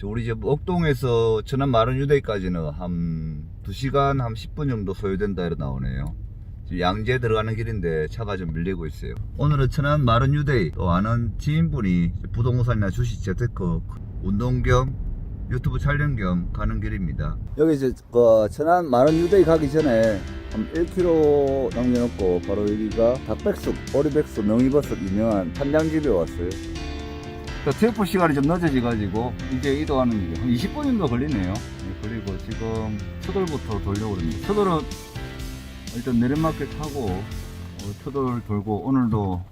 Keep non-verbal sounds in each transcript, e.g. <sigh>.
저 우리 집 옥동에서 천안 마른유대까지는 한 2시간 한 10분 정도 소요된다 이러 나오네요. 양재 들어가는 길인데 차가 좀 밀리고 있어요. 오늘은 천안 마른유대 또 아는 지인분이 부동산이나 주식 재테크 운동 겸 유튜브 촬영 겸 가는 길입니다. 여기 이제 그 천안 마른유대 가기 전에 한 1km 남겨놓고 바로 여기가 닭백숙, 오리백숙, 명이버섯 유명한 판장집에 왔어요. 그 테이프 시간이 좀 늦어져가지고 이제 이동하는 게한 20분 정도 걸리네요. 네, 그리고 지금 서돌부터 돌려고 합니다. 서돌은 일단 내리막길 타고 어, 서돌 돌고 오늘도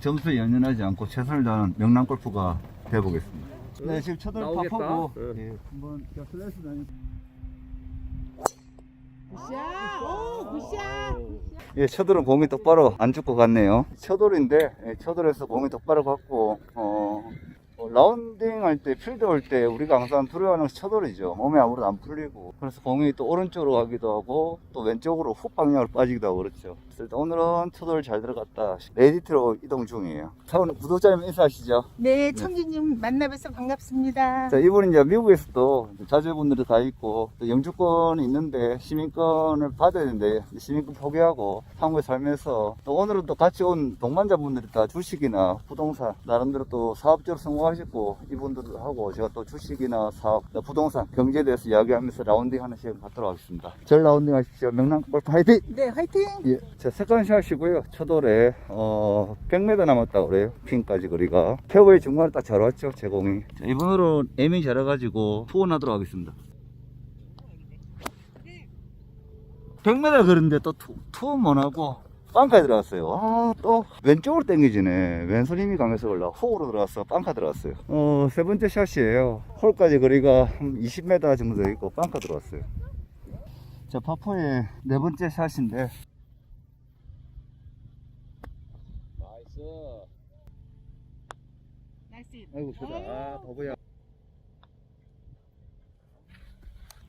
점수에 연연하지 않고 최선을 다하는 명랑 골프가 돼보겠습니다. 네, 지금 나오겠다. 파포고 응. 예, 한번 자, 슬라이스 다니 굿샷! 오, 굿샷! 예, 쳐돌은 공이 똑바로 안 죽고 갔네요. 쳐돌인데, 예, 쳐돌에서 공이 똑바로 갔고, 어, 어, 라운딩 할 때, 필드 할 때, 우리가 항상 두려워하는 것이 쳐돌이죠. 몸에 아무래도 안 풀리고. 그래서 공이 또 오른쪽으로 가기도 하고, 또 왼쪽으로 훅 방향으로 빠지기도 하고 그렇죠. 그래서 일단 오늘은 쳐돌 잘 들어갔다. 레디트로 이동 중이에요. 자, 오늘 구독자님 인사하시죠. 네, 청주님 만나뵈서 반갑습니다. 자, 이분은 이제 미국에서도 자제분들이 다 있고, 또 영주권이 있는데, 시민권을 받아야 되는데, 시민권 포기하고, 한국에 살면서, 또 오늘은 또 같이 온 동반자분들이 다 주식이나 부동산, 나름대로 또 사업적으로 성공하셨고, 이분들도 하고, 제가 또 주식이나 사업, 또 부동산, 경제에 대해서 이야기하면서 라운딩 하는 시간 갖도록 하겠습니다. 절 라운딩 하십시오. 명랑 골프 화이팅! 네, 화이팅! 예, 자, 세컨샷이고요. 첫돌에, 어, 100m 남았다 그래요. 핀까지 거리가. 페어웨이 중간에 딱 잘 왔죠, 제 공이. 자, 이번으로 에밍 잘해가지고 투혼하도록 하겠습니다. 100m 걸었는데 또 투, 투혼 못하고, 빵카에 들어갔어요. 아, 또, 왼쪽으로 당겨지네. 왼손 힘이 강해서 올라 훅으로 들어갔어. 빵카 들어갔어요. 어, 세 번째 샷이에요. 홀까지 거리가 한 20m 정도 되고, 빵카 들어갔어요. 자, 파포의 네 번째 샷인데, 나이스. 나이스. 아이고 좋다 아 바보야.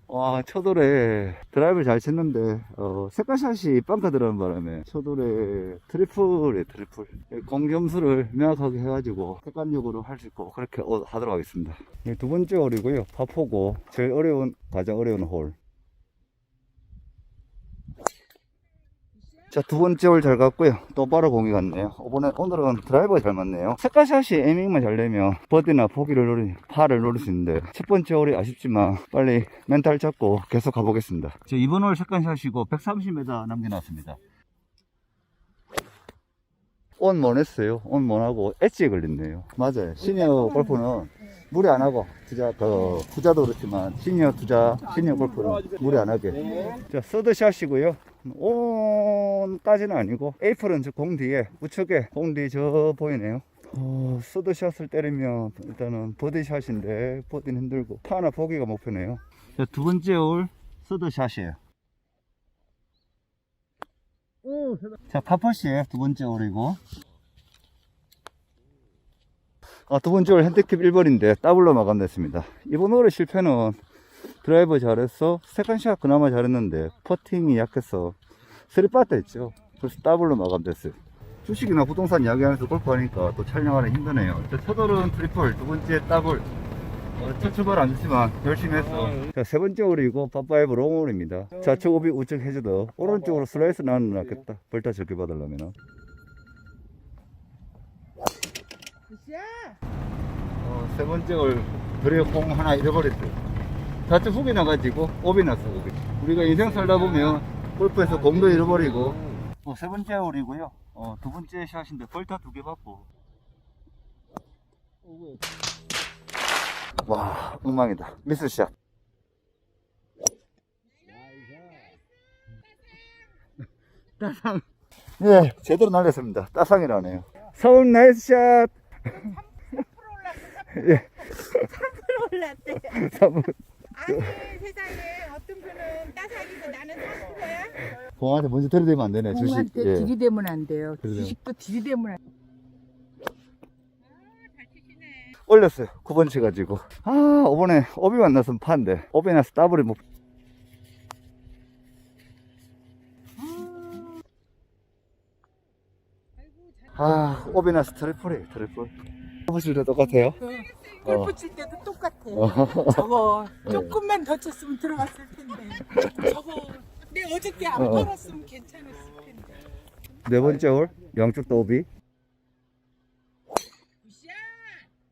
와 첫돌에 드라이브를 잘 쳤는데 어, 색깔샷이 빵카 들어가는 바람에 첫돌에 트리플에 트리플. 공 점수를 명확하게 해가지고 객관적으로 할 수 있고 그렇게 어, 하도록 하겠습니다. 이두 번째 홀이고요. 파포고 제일 어려운 가장 어려운 홀 자, 두 번째 홀 잘 갔고요. 똑바로 공이 갔네요. 이번에, 오늘은 드라이버가 잘 맞네요. 색깔샷이 에밍만 잘 내면 버디나 포기를 노리, 파를 노릴 수 있는데, 첫 번째 홀이 아쉽지만, 빨리 멘탈 잡고 계속 가보겠습니다. 저 이번 홀 색깔샷이고, 130m 남겨놨습니다. 온 못했어요. 온 못하고, 엣지에 걸렸네요. 맞아요. 시니어 골프는 무리 안 하고, 투자, 그, 투자도 그렇지만, 시니어 투자, 시니어 골프는 무리 안 하게. 자, 서드샷이고요. 온까지는 아니고 에이플은 저공 뒤에 우측에 공 뒤에 저 보이네요 어, 서드샷을 때리면 일단은 버디샷인데 버디는 힘들고 파나 보기가 목표네요 자, 두 번째 홀 서드샷이에요 자 파퍼시의 두 번째 홀이고 아, 두 번째 홀 핸디캡 1번인데 더블로 마감됐습니다 이번 홀의 실패는 드라이버 잘했어. 세컨샷 그나마 잘했는데 퍼팅이 약해서 스리빠트 했죠. 그래서 더블로 마감됐어요. 주식이나 부동산 이야기하면서 골프하니까 또 촬영하기 힘드네요. 첫 홀은 트리플, 두 번째 더블. 어, 첫 출발 안 좋지만 열심히 했어. 자, 세 번째 홀이고 파파이브 롱홀입니다. 좌측 오비 우측 해주도 오른쪽으로 슬라이스 나는 낫겠다. 벌타 적게 받으려면은. 굿샷! 어, 세 번째 홀 드레어 공 하나 잃어버렸어요. 좌측 훅이 나가지고 오비 났어, 오비. 우리가 인생 살다 보면 골프에서 공도 잃어버리고. 어, 세 번째 홀이고요. 어, 두 번째 샷인데 벌타 두 개 받고. 와, 엉망이다. 미스 샷. <laughs> 따상. 예, 제대로 날렸습니다. 따상이라네요. 서울 나이스 샷. 예, 올랐대. 3분. <laughs> 아니, 세상에 어떤 분은 따사기고 나는 3%야? 공한테 먼저 들이대면 안 되네, 주식. 공한테 예. 들이대면 안 돼요. 그러죠. 주식도 들이대면 안 돼요. 올렸어요. 9번 쳐가지고. 아, 이번에 오비 만났으면 파인데. 오비 나서 더블이 못. 아, 오비 나서 트리플이에요, 트리플. 오브실도 똑같아요. 골프 어. 칠 때도 똑같아. 어. 저거 <laughs> 네. 조금만 더 쳤으면 들어갔을 텐데. 저거 내 어저께 안 어. 팔았으면 괜찮았을 텐데. 네 번째 홀 양쪽 다 오비.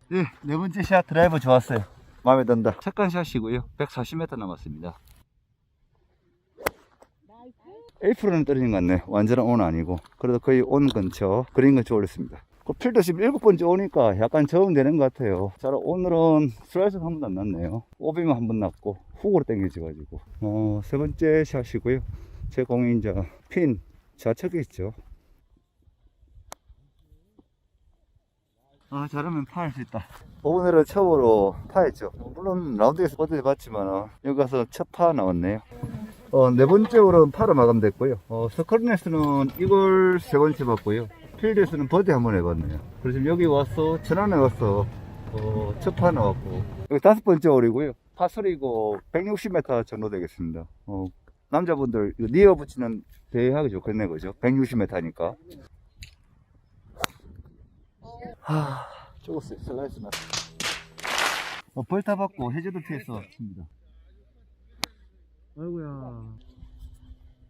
네, 네 번째 샷 드라이버 좋았어요. 마음에 든다. second 샷이고요. 140m 남았습니다. 1%는 떨어진 것 같네. 완전한 온 아니고. 그래도 거의 온 근처 그린 근처 올렸습니다. 그 필드 지금 일곱 번째 오니까 약간 적응 되는 것 같아요. 자, 오늘은 슬라이스가 한 번도 안 났네요. 오비만 한 번 났고, 훅으로 당겨져가지고. 어, 세 번째 샷이고요. 제 공이 이제 핀 좌측에 있죠. 아, 잘하면 파할 수 있다. 오늘은 처음으로 파했죠. 물론 라운드에서 버디 해봤지만, 여기 가서 첫 파 나왔네요. 어, 네 번째 홀은 파로 마감됐고요. 어, 스커린에서는 이걸 세 번째 봤고요. 필드에서는 버디 한번 해봤네요. 그래서 여기 와서 천안에 와서 어, 첫파 나왔고 여기 다섯 번째 홀이고요. 파설이고 160m 정도 되겠습니다. 어, 남자분들 이거 니어 붙이는 대회 하기 좋겠네 그죠? 160m니까. 하, 죽었어요. 슬라이스 났어. 어, 벌타 받고 해저드 피해서 칩니다. 아이고야.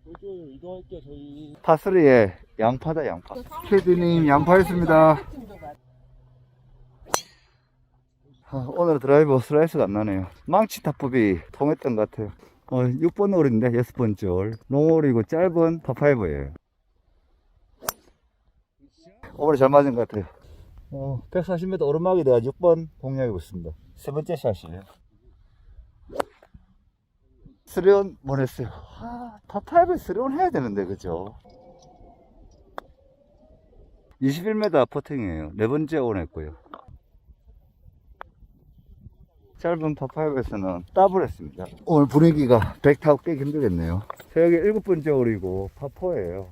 여기 이동할게요 저희 파스리에 양파다 양파. 캐디님 양파였습니다. 아, 오늘 드라이버 슬라이스가 안 나네요. 망치 타법이 통했던 것 같아요. 어, 6번 홀인데 6번째 홀 롱홀이고 짧은 파5예요. 오늘 잘 맞은 것 같아요. 어, 140m 오르막이 돼가 6번 공략하고 있습니다. 세 번째 샷이에요 스리온 보냈어요. 아, 파5에 스리온 해야 되는데, 그죠? 21m 퍼팅이에요. 네 번째 온 했고요. 짧은 파5에서는 더블 했습니다. 오늘 분위기가 100 타고 깨기 힘들겠네요. 새벽에 일곱 번째 홀이고, 파4예요.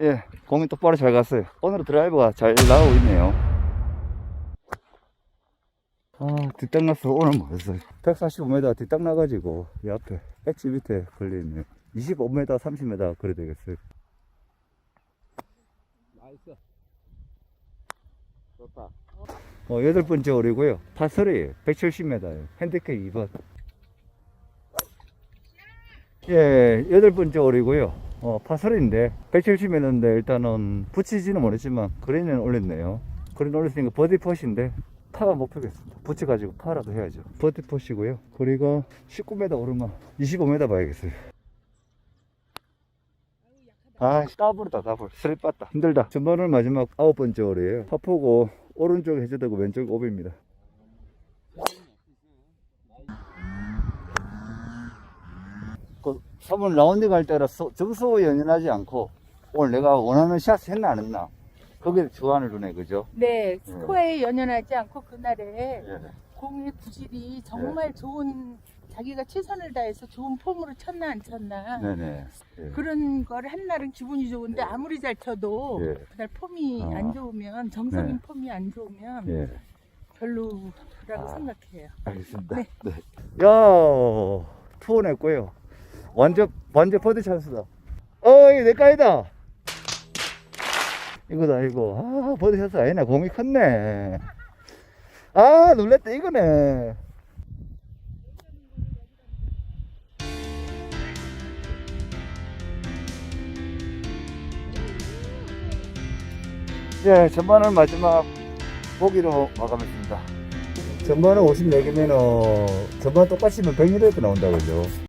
예, 공이 똑바로 잘 갔어요. 오늘 드라이버가 잘 나오고 있네요. 아, 뒷땅 나서 오늘 뭐였어요? 145m 뒷땅 나가지고, 이 앞에, 엣지 밑에 걸려있네요. 25m, 30m 그래 되겠어요. 나이스 좋다 어, 여덟 번째 홀이고요. 파설이에요. 170m예요. 핸디캡 2번. 예, 여덟 번째 홀이고요. 어, 파설인데 170m인데 일단은 붙이지는 못했지만 그린은 올렸네요. 그린 올렸으니까 버디 펫인데 파가 목표겠습니다. 붙여가지고 파라도 해야죠. 펫이고요. 거리가 19m 오르막 25m 봐야겠어요. 아, 더블이다, 더블. 스립 봤다. 힘들다. 전반을 마지막 아홉 번째 홀이에요. 파포고, 오른쪽 해저드고 왼쪽 오비입니다. 그 3번 라운드 갈 때라 소- 점수 연연하지 않고 오늘 내가 원하는 샷 했나 안 했나 거기에 주안을 두네 그죠? 네, 스코어에 연연하지 않고 그날에 예. 공의 구질이 정말 좋은 자기가 최선을 다해서 좋은 폼으로 쳤나 안 쳤나 네네 예. 그런 거를 한 날은 기분이 좋은데 아무리 잘 쳐도 예. 그날 폼이 아. 안 좋으면 정석인 네. 폼이 안 좋으면 예. 별로라고 아. 생각해요. 알겠습니다 네. 네. 야 투혼했고요 완전 완전 버디 찬스다 어 이거 내 까이다 이거다 이거. 아 버디 찬스 아니네. 공이 컸네. 아 놀랬다 이거네. 예 전반은 마지막 보기로 마감했습니다. 전반은 54개면은 전반 똑같이 면 100m 나온다 그죠